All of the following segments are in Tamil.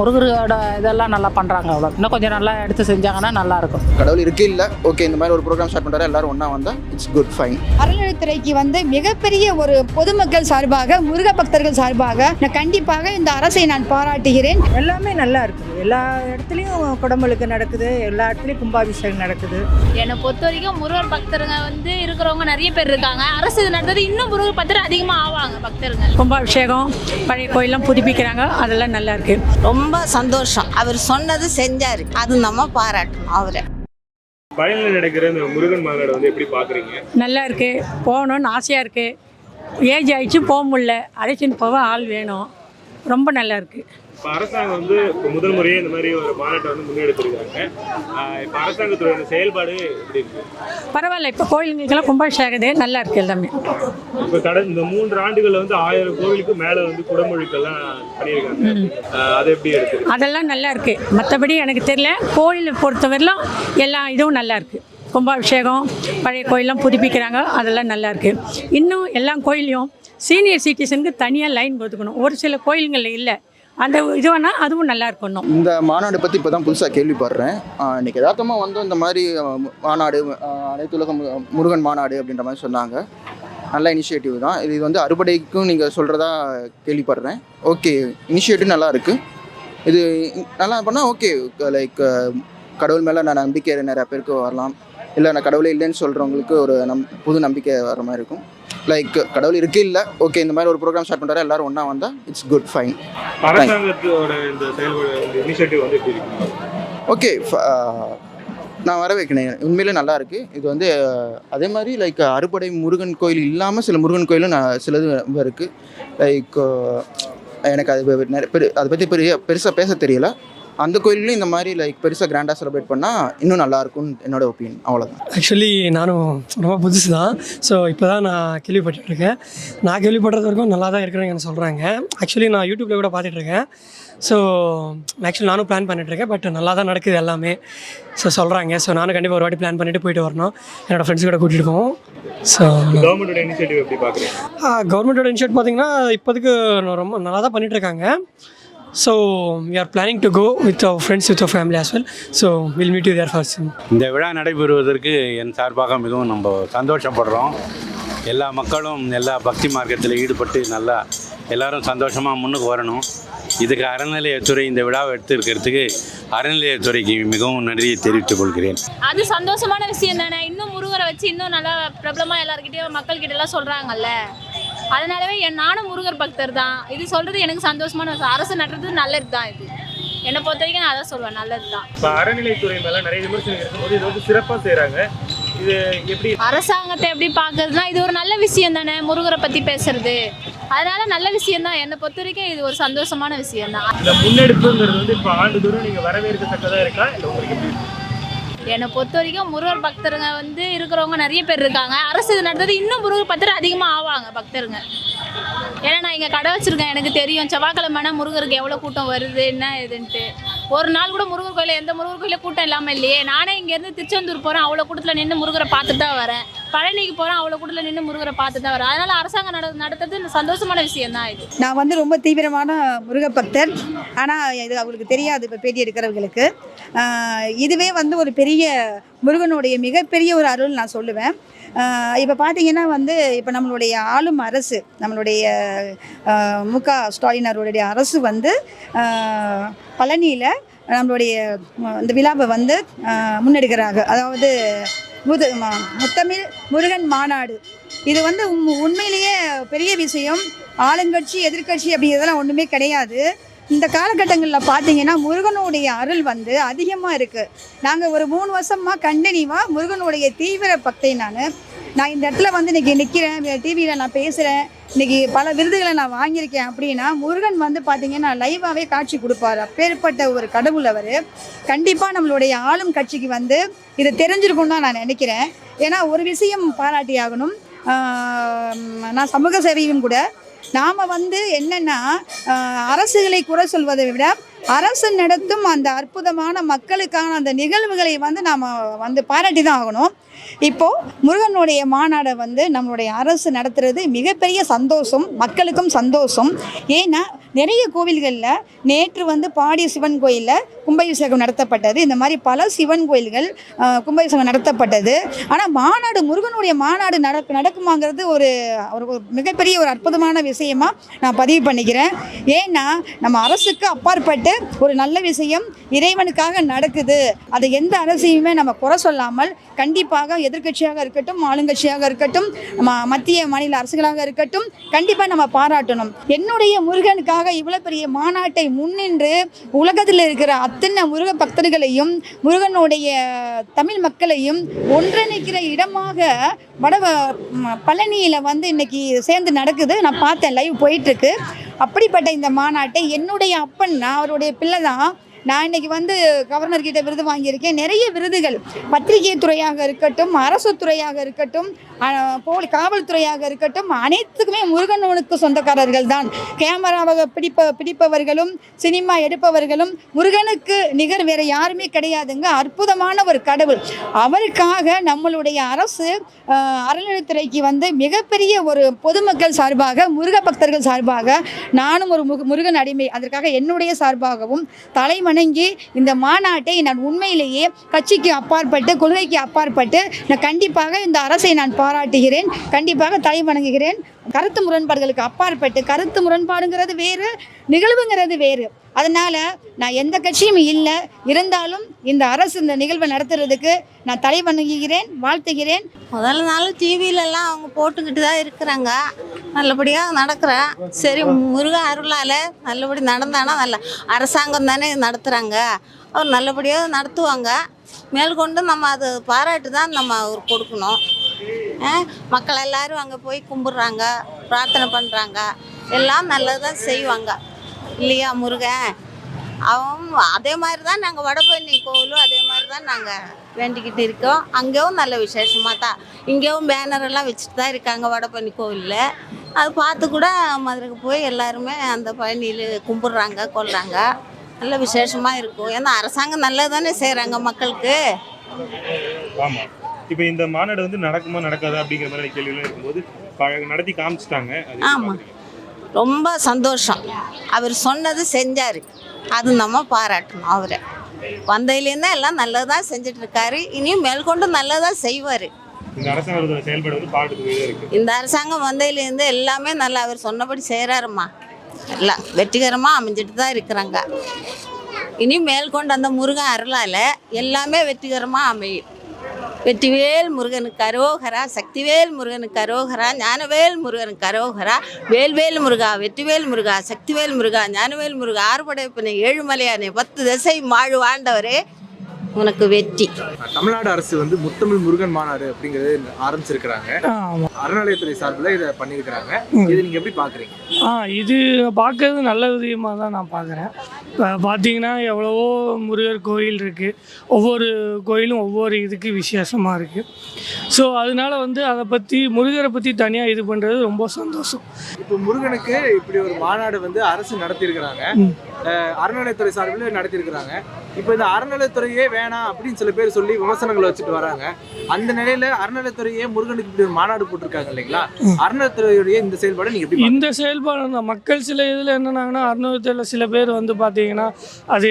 முருகரோட இதெல்லாம் நல்லா பண்ணுறாங்க அவ்வளோ இன்னும் கொஞ்சம் நல்லா எடுத்து செஞ்சாங்கன்னா நல்லாயிருக்கும். கடவுள் இருக்கு இல்லை. ஓகே இந்த மாதிரி ஒரு ப்ரோக்ராம் ஸ்டார்ட் பண்ணுறாரு எல்லாரும் ஒன்றா வந்தால் இட்ஸ் குட் ஃபைன் அறநிலைத்துறைக்கு வந்து மிகப்பெரிய ஒரு பொதுமக்கள் சார்பாக முருக பக்தர்கள் சார்பாக நான் கண்டிப்பாக இந்த அரசை நான் பாராட்டுகிறேன். எல்லாமே நல்லா இருக்குது. எல்லா இடத்துலையும் குடமுழுக்கு நடக்குது. எல்லா இடத்துலையும் கும்பாபிஷேகம் நடக்குது. என்னை பொறுத்த வரைக்கும் முருகர் பக்தருங்க வந்து இருக்கிறவங்க நிறைய பேர் இருக்காங்க. அரசு இது நடந்தது இன்னும் முருகர் பக்தர் அதிகமாக ஆவாங்க பக்தருங்க கும்பாபிஷேகம் பழைய கோயிலெலாம் புதுப்பிக்கிறாங்க. அதெல்லாம் நல்லா இருக்கு. ரொம்ப சந்தோஷம். அவர் சொன்னது செஞ்சாரு அது நம்ம பாராட்டணும் அவரை. பழனியில் நடக்கிற இந்த முருகன் மாநாடு வந்து எப்படி பார்க்குறீங்க நல்லா இருக்கு. போகணும்னு ஆசையாக இருக்கு. ஏஜ் ஆயிடுச்சு போக முடியல. அழைச்சின்னு போக ஆள் வேணும். ரொம்ப நல்லா இருக்கு. இப்போ அரசாங்கம் வந்து இப்போ முதல் முறையே இந்த மாதிரி ஒரு மாநாட்டை வந்து முன்னெடுத்திருக்காங்க. இப்போ அரசாங்கத்தோட இந்த செயல்பாடு எப்படி இருக்கு? பரவாயில்ல இப்போ கோயிலுங்களுக்கெல்லாம் கும்பாபிஷேகதே நல்லா இருக்கு எல்லாமே. இப்போ கடந்த இந்த மூன்று ஆண்டுகள்ல வந்து ஆயிரம் கோவிலுக்கு மேலே வந்து குடமொழிக்கெல்லாம் பண்ணியிருக்காங்க. அதை எப்படி எடுத்து அதெல்லாம் நல்லா இருக்கு. மற்றபடி எனக்கு தெரியல கோயிலை பொறுத்தவரையிலும் எல்லா இதுவும் நல்லா இருக்கு. கும்பாபிஷேகம் பழைய கோயிலெலாம் புதுப்பிக்கிறாங்க அதெல்லாம் நல்லா இருக்கு. இன்னும் எல்லா கோயிலையும் சீனியர் சிட்டிசனுக்கு தனியாக லைன் ஒதுக்கணும். ஒரு சில கோயிலுங்களில் இல்லை. அந்த இது வேணால் அதுவும் நல்லா இருக்கும் இந்த மாநாடு பற்றி இப்போ தான் புதுசாக கேள்விப்படுறேன். இன்றைக்கி இன்னைக்கு யதார்த்தமாக வந்து இந்த மாதிரி மாநாடு அனைத்து அனைத்துலக மு- முருகன் மாநாடு அப்படின்ற மாதிரி சொன்னாங்க. நல்ல இனிஷியேட்டிவ் தான். இது வந்து அறுபடைக்கும் நீங்கள் சொல்கிறதா கேள்விப்படுறேன். ஓகே இனிஷியேட்டிவ் நல்லா இருக்குது இது நல்லா பண்ணால் ஓகே. லைக் கடவுள் மேலே நான் நம்பிக்கை நிறையா பேருக்கு வரலாம். இல்லை நான் கடவுளே இல்லைன்னு சொல்கிறவங்களுக்கு ஒரு நம் புது நம்பிக்கை வர மாதிரி இருக்கும். லைக் கடவுள் இருக்கு இல்லை ஓகே இந்த மாதிரி ஒரு ப்ரோக்ராம் ஸ்டார்ட் பண்ணுறாரு எல்லாரும் ஒன்றா வந்தால் இட்ஸ் குட் ஃபைன் அரசாங்கத்தோட இந்த செயல்பாடு இந்த இனிஷியேட்டிவ் வந்து எப்படி இருக்கு? ஓகே நான் வர வைக்கிறேன் உண்மையிலே நல்லா இருக்கு. இது வந்து அதே மாதிரி லைக் அறுபடை முருகன் கோயில் இல்லாமல் சில முருகன் கோயிலும் நான் சிலது ரொம்ப இருக்கு லைக் எனக்கு அது நிறைய பெரு அதை பற்றி பெரிய பெருசாக பேச தெரியல. அந்த கோயிலையும் இந்த மாதிரி லைக் பெருசாக கிராண்டாக செலிப்ரேட் பண்ணால் இன்னும் நல்லா இருக்கும்னு என்னோட ஒப்பீனியன் அவ்வளோதான் ஆக்சுவலி நானும் ரொம்ப புதுசு தான். ஸோ இப்போ தான் நான் கேள்விப்பட்டுருக்கேன். நான் கேள்விப்படுறது வரைக்கும் நல்லா தான் இருக்கிறேன்னு எனக்கு சொல்கிறாங்க ஆக்சுவலி நான் யூடியூப்பில் கூட பார்த்துட்ருக்கேன். ஸோ ஆக்சுவலி நானும் பிளான் பண்ணிட்டுருக்கேன் பட் நல்லா தான் நடக்குது எல்லாமே. ஸோ சொல்கிறாங்க ஸோ நானும் கண்டிப்பாக ஒரு வாட்டி பிளான் பண்ணிவிட்டு போயிட்டு வரணும். என்னோடய ஃப்ரெண்ட்ஸ் கூட கூட்டிகிட்டு போவோம். ஸோ கவர்மெண்டோட இனிஷியேட்டிவ் எப்படி பார்க்குறீங்க கவர்மெண்ட்டோட இனிஷியேட் பார்த்தீங்கன்னா இப்போதைக்கு ரொம்ப நல்லா தான் பண்ணிகிட்ருக்காங்க so we are planning to go with our friends with our family as well so will meet you there first இந்த விழா நடைபெறுவதற்கு என் சார்பாக மிகவும் நம்ம சந்தோஷப்படுறோம். எல்லா மக்களும் எல்லா பக்தி மார்க்கத்தில் ஈடுபட்டு நல்லா எல்லாரும் சந்தோஷமாக முன்னுக்கு வரணும். இதுக்கு அறநிலையத்துறை இந்த விழாவை எடுத்திருக்கிறதுக்கு அறநிலையத்துறைக்கு மிகவும் நன்றியை தெரிவித்துக் கொள்கிறேன். அது சந்தோஷமான விஷயம் தானே? இன்னும் முருகரை வச்சு இன்னும் நல்லா பிரபலமாக எல்லாருக்கிட்டையும் மக்கள்கிட்ட எல்லாம் சொல்கிறாங்கல்ல அதனாலவே என் நானும் முருகர் பக்தர் தான். இது சொல்கிறது எனக்கு சந்தோஷமான விஷயம். அரசு நடுறது நல்லது தான் இது. என்னை பொறுத்த வரைக்கும் நான் அதான் சொல்வேன் நல்லது தான். இப்போ அறநிலைத்துறை மேலே நிறைய விமர்சனம் இருக்கும்போது இது வந்து சிறப்பாக செய்கிறாங்க இது எப்படி அரசாங்கத்தை எப்படி பார்க்கறதுனா இது ஒரு நல்ல விஷயம் தானே முருகரை பற்றி பேசுறது. அதனால நல்ல விஷயம் தான். என்னை பொறுத்த வரைக்கும் இது ஒரு சந்தோஷமான விஷயம் தான். இந்த முன்னெடுப்புங்கிறது வந்து இப்போ ஆண்டுதோறும் நீங்கள் வரவேற்கத்தக்கதாக இருக்கா? இல்லை உங்களுக்கு எப்படி? என்னை பொறுத்த வரைக்கும் முருகர் பக்தருங்க வந்து இருக்கிறவங்க நிறைய பேர் இருக்காங்க. அரசு இது நடந்தது இன்னும் முருகர் பக்தர் அதிகமாக ஆவாங்க பக்தருங்க. ஏன்னா நான் இங்கே கடை வச்சுருக்கேன் எனக்கு தெரியும். செவ்வாய்க்கிழமைனா முருகருக்கு எவ்வளோ கூட்டம் வருது என்ன இதுன்ட்டு ஒரு நாள் கூட முருகர் கோயிலில் எந்த முருகர் கோயிலில் கூட்டம் இல்லாமல் இல்லையே. நானே இங்கேருந்து திருச்செந்தூர் போகிறேன் அவ்வளோ கூட்டத்தில் நின்று முருகரை பார்த்துட்டு தான் வரேன். பழனிக்கு போகிறேன் அவ்வளோ கூட நின்று முருகரை பார்த்துட்டு தான் வரேன் அதனால் அரசாங்கம் நட நடத்துறது சந்தோஷமான விஷயம் தான் இது. நான் வந்து ரொம்ப தீவிரமான முருக பக்தர் ஆனால் இது அவங்களுக்கு தெரியாது இப்போ பேட்டி எடுக்கிறவங்களுக்கு. இதுவே வந்து ஒரு பெரிய முருகனுடைய மிகப்பெரிய ஒரு அருள் நான் சொல்லுவேன். இப்போ பார்த்தீங்கன்னா வந்து இப்போ நம்மளுடைய ஆளும் அரசு நம்மளுடைய மு க ஸ்டாலின் அவருடைய அரசு வந்து பழனியில் நம்மளுடைய இந்த விழாவை வந்து முன்னெடுக்கிறாங்க. அதாவது முது முத்தமிழ் முருகன் மாநாடு. இது வந்து உண்மையிலேயே பெரிய விஷயம். ஆளுங்கட்சி எதிர்க்கட்சி அப்படிங்கிறதெல்லாம் ஒன்றுமே கிடையாது. இந்த காலகட்டங்களில் பார்த்தீங்கன்னா முருகனுடைய அருள் வந்து அதிகமாக இருக்குது நாங்கள் ஒரு மூணு வருஷமாக கண்டினியூவாக முருகனுடைய தீவிர பக்தை நான். நான் இந்த இடத்துல வந்து இன்றைக்கி நிற்கிறேன் டிவியில் நான் பேசுகிறேன் இன்றைக்கி பல விருதுகளை நான் வாங்கியிருக்கேன் அப்படின்னா முருகன் வந்து பார்த்தீங்கன்னா லைவாகவே காட்சி கொடுப்பார். அப்பேற்பட்ட ஒரு கடவுள் அவர். கண்டிப்பாக நம்மளுடைய ஆளும் கட்சிக்கு வந்து இது தெரிஞ்சிருக்கும்னு தான் நான் நினைக்கிறேன். ஏன்னா ஒரு விஷயம் பாராட்டி ஆகணும். நான் சமூக சேவையும் கூட நாம் வந்து என்னென்னா அரசுகளை குறை சொல்வதை விட அரசு நடத்தும் அந்த அற்புதமான மக்களுக்கான அந்த நிகழ்வுகளை வந்து நாம் வந்து பாராட்டி தான் ஆகணும். இப்போது முருகனுடைய மாநாடை வந்து நம்மளுடைய அரசு நடத்துறது மிகப்பெரிய சந்தோஷம் மக்களுக்கும் சந்தோஷம். ஏன்னா நிறைய கோவில்களில் நேற்று வந்து பாடிய சிவன் கோயிலில் கும்பாபிஷேகம் நடத்தப்பட்டது. இந்த மாதிரி பல சிவன் கோயில்கள் கும்பாபிஷேகம் நடத்தப்பட்டது. ஆனால் மாநாடு முருகனுடைய மாநாடு நடக்கு நடக்குமாங்கிறது ஒரு ஒரு ஒரு மிகப்பெரிய ஒரு அற்புதமான விஷயமா நான் பதிவு பண்ணிக்கிறேன். ஏன்னா நம்ம அரசுக்கு அப்பாற்பட்டு ஒரு நல்ல விஷயம் இறைவனுக்காக நடக்குது. அதை எந்த அரசையுமே நம்ம குறை சொல்லாமல் கண்டிப்பாக எதிர்க்கட்சியாக இருக்கட்டும் ஆளுங்கட்சியாக இருக்கட்டும் மத்திய மாநில அரசுகளாக இருக்கட்டும் கண்டிப்பாக நம்ம பாராட்டணும். என்னுடைய முருகனுக்காக இவ்வளோ பெரிய மாநாட்டை முன்னின்று உலகத்தில் இருக்கிற அத்தனை முருக பக்தர்களையும் முருகனுடைய தமிழ் மக்களையும் ஒன்றிணைக்கிற இடமாக வட பழனியில் வந்து இன்னைக்கு சேர்ந்து நடக்குது. நான் பார்த்தேன் லைவ் போயிட்டுருக்கு அப்படிப்பட்ட இந்த மாநாட்டை என்னுடைய அப்பன் நான் அவருடைய பிள்ளை தான். நான் இன்னைக்கு வந்து கவர்னர் கிட்ட விருது வாங்கியிருக்கேன். நிறைய விருதுகள் பத்திரிகை துறையாக இருக்கட்டும் அரசு துறையாக இருக்கட்டும் போலி காவல்துறையாக இருக்கட்டும் அனைத்துக்குமே முருகனுக்கு சொந்தக்காரர்கள் தான். கேமராவை பிடிப்ப பிடிப்பவர்களும் சினிமா எடுப்பவர்களும் முருகனுக்கு நிகர் வேற யாருமே கிடையாதுங்க. அற்புதமான ஒரு கடவுள். அவருக்காக நம்மளுடைய அரசு அறநிலைத்துறைக்கு வந்து மிகப்பெரிய ஒரு பொதுமக்கள் சார்பாக முருக பக்தர்கள் சார்பாக நானும் ஒரு முருகன் அடிமை. அதற்காக என்னுடைய சார்பாகவும் தலை வணங்கி இந்த மாநாட்டை நான் உண்மையிலேயே கட்சிக்கு அப்பாற்பட்டு கொள்கைக்கு அப்பாற்பட்டு நான் கண்டிப்பாக இந்த அரசை நான் பாராட்டுகிறேன். கண்டிப்பாக தலை வணங்குகிறேன். கருத்து முரண்பாடுகளுக்கு அப்பாற்பட்டு கருத்து முரண்பாடுங்கிறது வேறு நிகழ்வுங்கிறது வேறு. அதனால் நான் எந்த கட்சியும் இல்லை. இருந்தாலும் இந்த அரசு இந்த நிகழ்வை நடத்துறதுக்கு நான் தலை வணங்குகிறேன் வாழ்த்துகிறேன். முதல் நாள் டிவியிலலாம் அவங்க போட்டுக்கிட்டு தான் இருக்கிறாங்க. நல்லபடியாக நடக்கிறேன் சரி முருகன் அருளால் நல்லபடி நடந்தானா நல்ல. அரசாங்கம் தானே நடத்துகிறாங்க அவர் நல்லபடியாக நடத்துவாங்க. மேற்கொண்டு நம்ம அது பாராட்டு தான் நம்ம அவர் கொடுக்கணும். மக்கள் எல்லாரும் அங்கே போய் கும்பிட்றாங்க பிரார்த்தனை பண்ணுறாங்க எல்லாம் நல்லதாக செய்வாங்க. இல்லையா முருகன்? அவன் அதே மாதிரி தான் நாங்கள் வடபழனி கோவிலும் அதே மாதிரி தான் நாங்கள் வேண்டிக்கிட்டு இருக்கோம். அங்கேயும் நல்ல விசேஷமாக தான். இங்கேயும் பேனர் எல்லாம் வச்சுட்டு தான் இருக்காங்க வடபழனி கோவிலில். அது பார்த்து கூட மதுரைக்கு போய் எல்லாருமே அந்த பழனியில் கும்பிட்றாங்க கொள்றாங்க. நல்ல விசேஷமாக இருக்கும். ஏன்னா அரசாங்கம் நல்லது தானே செய்கிறாங்க மக்களுக்கு இப்போ இந்த மாநாடு வந்து நடக்குமா நடக்காதா அப்படிங்கிற மாதிரி கேள்விலாம் இருக்கும்போது நடத்தி காமிச்சிட்டாங்க. அது எப்படி ஆமா. பாக்குறீங்க? ரொம்ப சந்தோஷம். அவர் சொன்னது செஞ்சார். அது நம்ம பாராட்டணும் அவரை. வந்ததுலேருந்து எல்லாம் நல்லதாக செஞ்சுட்டு இருக்காரு இனியும் மேற்கொண்டு நல்லதாக செய்வார். இந்த அரசாங்கம் வந்ததுலேருந்து எல்லாமே நல்லா அவர் சொன்னபடி செய்கிறாருமா எல்லாம் வெற்றிகரமாக அமைஞ்சிட்டு தான் இருக்கிறாங்க. இனி மேற்கொண்டு அந்த முருகன் அருளால் எல்லாமே வெற்றிகரமாக அமையும். வெற்றிவேல் முருகனுக்கு அரோகரா சக்திவேல் முருகனுக்கு அரோகரா ஞானவேல் முருகனுக்கு அரோகரா வேல்வேல் முருகா வெற்றிவேல் முருகா சக்திவேல் முருகா ஞானவேல் முருகா ஆறுபடைப்பினை ஏழுமலையானே பத்து திசை மாழு ஆண்டவரே. உனக்கு வெற்றி. தமிழ்நாடு அரசு வந்து முத்தமிழ் முருகன் மாநாடு அப்படிங்கறது ஆரம்பிச்சிருக்கிறாங்க. அறநிலையத்துறை சார்பில் இதை பண்ணியிருக்கிறாங்க. இதை நீங்க எப்படி பாக்குறீங்க? ஆ இது பார்க்கறது நல்ல விஷயமாக தான் நான் பார்க்குறேன் இப்போ பார்த்தீங்கன்னா எவ்வளவோ முருகர் கோயில் இருக்குது ஒவ்வொரு கோயிலும் ஒவ்வொரு இதுக்கு விசேஷமாக இருக்குது ஸோ அதனால வந்து அதை பற்றி முருகரை பற்றி தனியாக இது பண்ணுறது ரொம்ப சந்தோஷம். இப்போ முருகனுக்கு இப்படி ஒரு மாநாடு வந்து அரசு நடத்தியிருக்கிறாங்க. அறநிலையத்துறை சார்பில் நடத்தியிருக்கிறாங்க. இப்போ இந்த அறநிலைத்துறையே வேணாம் அப்படின்னு சில பேர் சொல்லி விமர்சனங்களை வச்சுட்டு வராங்க. அந்த நிலையில அறநிலைத்துறையே முருகனுக்கு இப்படி ஒரு மாநாடு போட்டிருக்காங்க இல்லைங்களா? அறநிலைத்துறையுடைய இந்த செயல்பாடு நீங்க எப்படி இந்த செயல்பாடு மக்கள் சில இதில் என்னன்னாங்கன்னா அறுநூற்றில் சில பேர் வந்து பார்த்தீங்கன்னா அது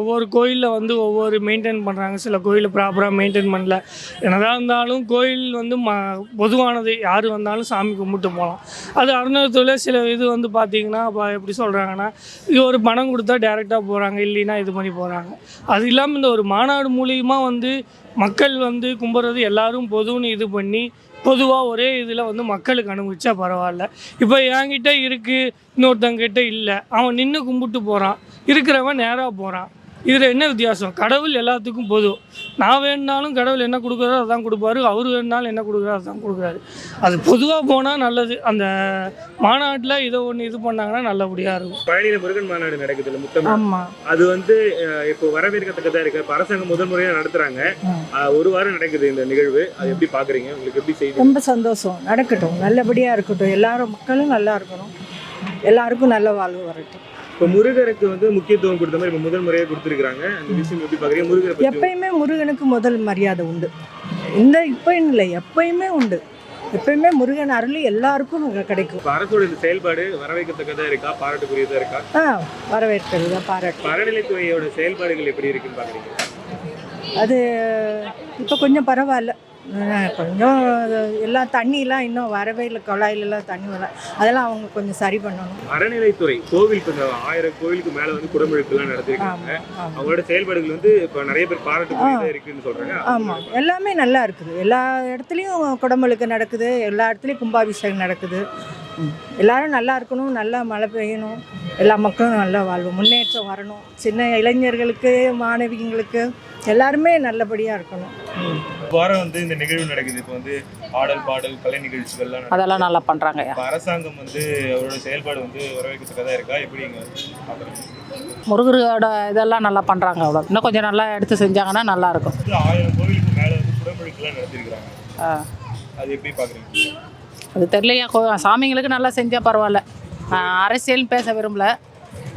ஒவ்வொரு கோயிலில் வந்து ஒவ்வொரு மெயின்டைன் பண்ணுறாங்க சில கோயிலில் ப்ராப்பராக மெயின்டைன் பண்ணல. என்னதான் இருந்தாலும் கோயில் வந்து ம பொதுவானது. யார் வந்தாலும் சாமி கும்பிட்டு போகலாம். அது அறுநூற்றில் சில இது வந்து பார்த்தீங்கன்னா இப்போ எப்படி சொல்கிறாங்கன்னா இது ஒரு பணம் கொடுத்தா டேரெக்டாக போகிறாங்க இல்லைன்னா இது பண்ணி போகிறாங்க அது இல்லாமல் இந்த ஒரு மாநாடு மூலியமாக வந்து மக்கள் வந்து கும்பிட்றது எல்லாரும் பொதுன்னு இது பண்ணி பொதுவாக ஒரே இதில் வந்து மக்களுக்கு அனுபவிச்சா பரவாயில்ல. இப்போ என்கிட்ட இருக்குது இன்னொருத்தங்கிட்ட இல்லை. அவன் நின்று கும்பிட்டு போகிறான் இருக்கிறவன் நேராக போகிறான் இதில் என்ன வித்தியாசம்? கடவுள் எல்லாத்துக்கும் பொது நான் வேணுனாலும் கடவுள் என்ன கொடுக்குறாரோ அதான் கொடுப்பாரு. அவர் வேணுனாலும் என்ன கொடுக்குறாரோ அதான் கொடுக்குறாரு. அது பொதுவாக போனால் நல்லது. அந்த மாநாட்டில் இதை ஒன்று இது பண்ணாங்கன்னா நல்லபடியாக இருக்கும். பழனியில முருகன் மாநாடு நடக்குது இல்ல முத்தமிழ் ஆமாம் அது வந்து இப்போ வரவேற்கத்தக்கதா இருக்கு. இப்ப அரசாங்கம் முதல் முறையா நடத்துறாங்க. அஹ், ஒரு வாரம் நடக்குது இந்த நிகழ்வு. அது எப்படி பாக்குறீங்க? உங்களுக்கு எப்படி செய்தி? ரொம்ப சந்தோஷம். நடக்கட்டும். நல்லபடியாக இருக்கட்டும். எல்லாரும் மக்களும் நல்லா இருக்கணும். எல்லாருக்கும் நல்ல வாழ்வு வரட்டும். இப்போ முருகருக்கு வந்து முக்கியத்துவம் கொடுத்த மாதிரி இப்போ முதல் முறையாக கொடுத்துருக்காங்க அந்த விஷயம் எப்படி பாக்குறீங்க? முருகரை எப்பயுமே முருகனுக்கு முதல் மரியாதை உண்டு. இந்த இப்போ இல்லை எப்பயுமே உண்டு. எப்பயுமே முருகன் அருள் எல்லாருக்கும் கிடைக்கும். அரசோட இந்த செயல்பாடு வரவேற்கத்தக்கதா இருக்கா? பாராட்டுக்குரியதா இருக்கா? ஆ வரவேற்கிறது பாராட்டு. அறநிலைத்துறையோட செயல்பாடுகள் எப்படி இருக்குன்னு பாக்குறீங்க? அது இப்போ கொஞ்சம் பரவாயில்ல. கொஞ்சம் எல்லாம் தண்ணியெலாம் இன்னும் வரவே இல்லை. குழாயிலலாம் தண்ணி வர அதெல்லாம் அவங்க கொஞ்சம் சரி பண்ணணும். அறநிலைத்துறை கோவில் இந்த ஆயிரம் கோவிலுக்கு மேல வந்து குடமுழுக்குலாம் நடத்திருக்காங்க அவங்களோட செயல்பாடுகள் வந்து இப்போ நிறைய பேர் பாராட்டுக்குரியதா இருக்குன்னு சொல்றாங்க. ஆமாம் எல்லாமே நல்லா இருக்குது. எல்லா இடத்துலையும் குடமுழுக்கு நடக்குது. எல்லா இடத்துலையும் கும்பாபிஷேகம் நடக்குது. எல்லாரும் நல்லா இருக்கணும் நல்லா மழை பெய்யணும் எல்லா மக்களும் நல்லா வாழ்வோம் முன்னேற்றம் வரணும். சின்ன இளைஞர்களுக்கு மாணவிங்களுக்கு எல்லாருமே நல்லபடியாக இருக்கணும். வாரம் வந்து இந்த நிகழ்வு நடக்குது. இப்போ வந்து ஆடல் பாடல் கலை நிகழ்ச்சிகள்லாம். அதெல்லாம் நல்லா பண்ணுறாங்க அரசாங்கம் வந்து அவரோட செயல்பாடு வந்து வரவேற்கத்தக்கதா இருக்கா? எப்படி முருகரோட இதெல்லாம் நல்லா பண்ணுறாங்க அவ்வளோ இன்னும் கொஞ்சம் நல்லா எடுத்து செஞ்சாங்கன்னா நல்லா இருக்கும். வந்து ஆயிரம் கோவிலுக்கு மேல வந்து குடமுழுக்குலாம் நடத்திருக்காங்க ஆ. அது எப்படி பாக்குறீங்க அது தெரியலையா? கோ சாமிங்களுக்கு நல்லா செஞ்சால் பரவாயில்ல. அரசியல் பேச விரும்பல.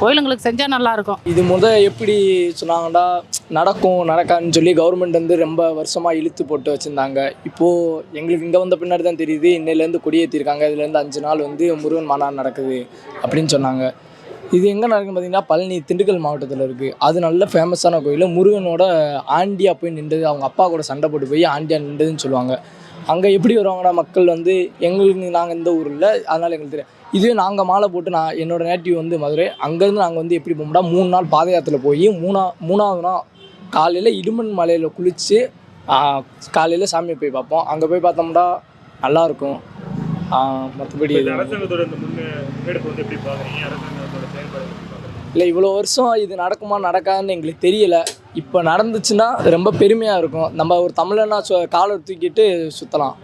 கோயிலுங்களுக்கு செஞ்சால் நல்லாயிருக்கும் இது முத எப்படி சொன்னாங்கன்னா நடக்கும் நடக்காதுன்னு சொல்லி கவர்மெண்ட் வந்து ரொம்ப வருஷமாக இழுத்து போட்டு வச்சுருந்தாங்க. இப்போது எங்களுக்கு இங்கே வந்த பின்னாடி தான் தெரியுது. இன்னையிலேருந்து கொடியேற்றிருக்காங்க இதுலேருந்து அஞ்சு நாள் வந்து முருகன் மாநாடு நடக்குது அப்படின்னு சொன்னாங்க. இது எங்கே நடக்குன்னு பார்த்தீங்கன்னா பழனி திண்டுக்கல் மாவட்டத்தில் இருக்குது அது நல்ல ஃபேமஸான கோயில். முருகனோட ஆண்டியாக போய் நின்றது அவங்க அப்பா கூட சண்டை போட்டு போய் ஆண்டியா நின்றதுன்னு சொல்லுவாங்க. அங்கே எப்படி வருவாங்கன்னா மக்கள் வந்து எங்களுக்கு நாங்கள் இந்த ஊரில் அதனால் எங்களுக்கு தெரியும் இதுவே நாங்கள் மாலை போட்டு நான் என்னோட நேட்டிவ் வந்து மதுரை அங்கேருந்து நாங்கள் வந்து எப்படி போகும்னா மூணு நாள் பாத யாத்திரை போய் மூணா மூணாவது நாள் காலையில் இடுமன் மலையில் குளித்து காலையில் சாமியை போய் பார்ப்போம். அங்கே போய் பார்த்தோம்னா நல்லாயிருக்கும். மற்றபடி இல்லை இவ்வளோ வருஷம் இது நடக்குமா நடக்காதுன்னு எங்களுக்கு தெரியல. இப்போ நடந்துச்சுன்னா ரொம்ப பெருமையாக இருக்கும். நம்ம ஒரு தமிழனா சு காலை தூக்கிட்டு சுற்றலாம்